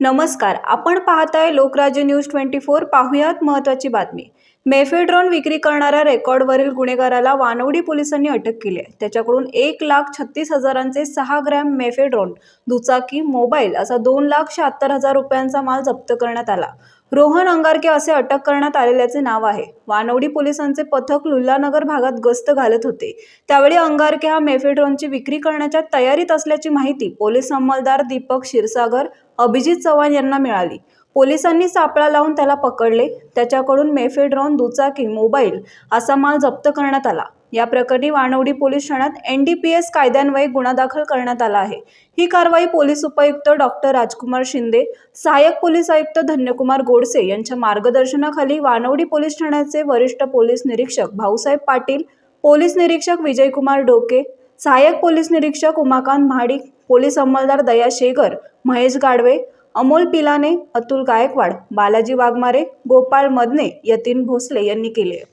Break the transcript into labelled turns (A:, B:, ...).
A: नमस्कार आपण पाहताय लोकराज्य न्यूज ट्वेंटी फोर पाहुयात महत्त्वाची बातमी. मेफेड्रॉन विक्री करणाऱ्या रेकॉर्डवरील गुन्हेगाराला वानवडी पोलिसांनी अटक केली आहे. त्याच्याकडून एक लाख छत्तीस हजारांचे सहा ग्रॅम मेफेड्रॉन दुचाकी मोबाईल असा दोन लाख शहात्तर हजार रुपयांचा माल जप्त करण्यात आला. रोहन अंगारके असे अटक करण्यात आलेल्याचे नाव आहे. वानवडी पोलिसांचे पथक लुल्लानगर भागात गस्त घालत होते. त्यावेळी अंगारके हा मेफेड्रॉनची विक्री करण्याच्या तयारीत असल्याची माहिती पोलीस अंमलदार दीपक क्षीरसागर अभिजित चव्हाण यांना मिळाली. पोलिसांनी सापळा लावून त्याला पकडले. त्याच्याकडून मेफेड्रॉन दुचाकी मोबाईल असा माल जप्त करण्यात आला. या प्रकरणी वानवडी पोलीस ठाण्यात एन डी पी एस कायद्यान्वये गुन्हा दाखल करण्यात आला आहे. ही कारवाई पोलीस उपायुक्त डॉक्टर राजकुमार शिंदे सहाय्यक पोलीस आयुक्त धन्यकुमार गोडसे यांच्या मार्गदर्शनाखाली वानवडी पोलीस ठाण्याचे वरिष्ठ पोलीस निरीक्षक भाऊसाहेब पाटील पोलीस निरीक्षक विजयकुमार डोके सहाय्यक पोलीस निरीक्षक उमाकांत महाडिक पोलीस अंमलदार दया शेगर महेश गाडवे अमोल पिलाने अतुल गायकवाड बालाजी वाघमारे गोपाळ मदने यतीन भोसले यांनी केले.